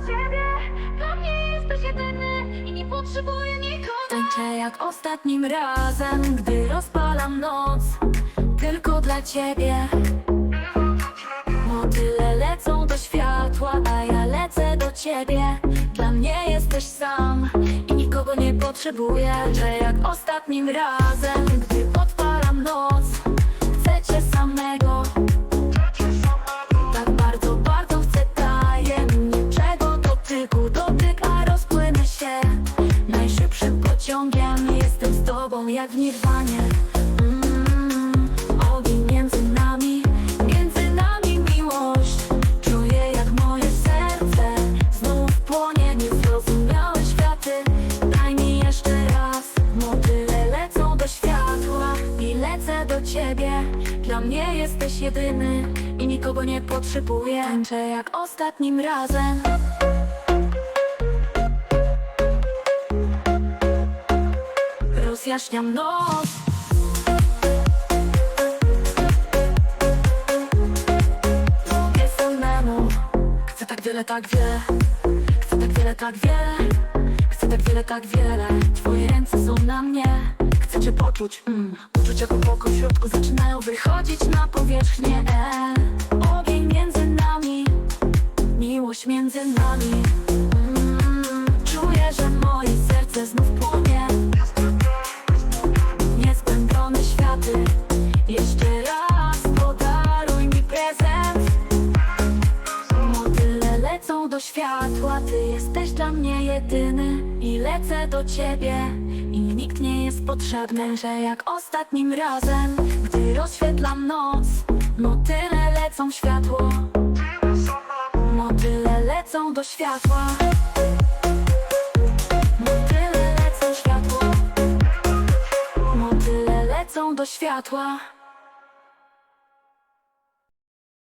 do ciebie Dla mnie jesteś jedyny i nie potrzebuję nikogo. Tańczę jak ostatnim razem, gdy rozpalam noc. Tylko dla ciebie. Motyle lecą do światła, a ja lecę do ciebie. Dla mnie jesteś sam i nikogo nie potrzebuję. Tańczę jak ostatnim razem, gdy Jestem z tobą jak w nirwanie. Mm, między nami Między nami miłość. Czuję jak moje serce Znów płonie. Niezrozumiałe światy. Daj mi jeszcze raz. Motyle lecą do światła I lecę do ciebie. Dla mnie jesteś jedyny I nikogo nie potrzebuję. Tańczę jak ostatnim razem Rozjaśniam noc Mówię samemu Chcę tak wiele, tak wiele Chcę tak wiele, tak wiele Chcę tak wiele, tak wiele. Twoje ręce są na mnie. Chcę cię poczuć mm. Uczucia głęboko w środku zaczynają wychodzić na powierzchnię. E. Ogień między nami. Miłość między nami. Mm. Czuję, że moje serce znów płonie Jeszcze raz podaruj mi prezent. Motyle lecą do światła Ty jesteś dla mnie jedyny I lecę do ciebie. I nikt nie jest potrzebny Że jak ostatnim razem Gdy rozświetlam noc Motyle lecą światło. Motyle lecą do światła. Motyle lecą światło. Motyle lecą do światła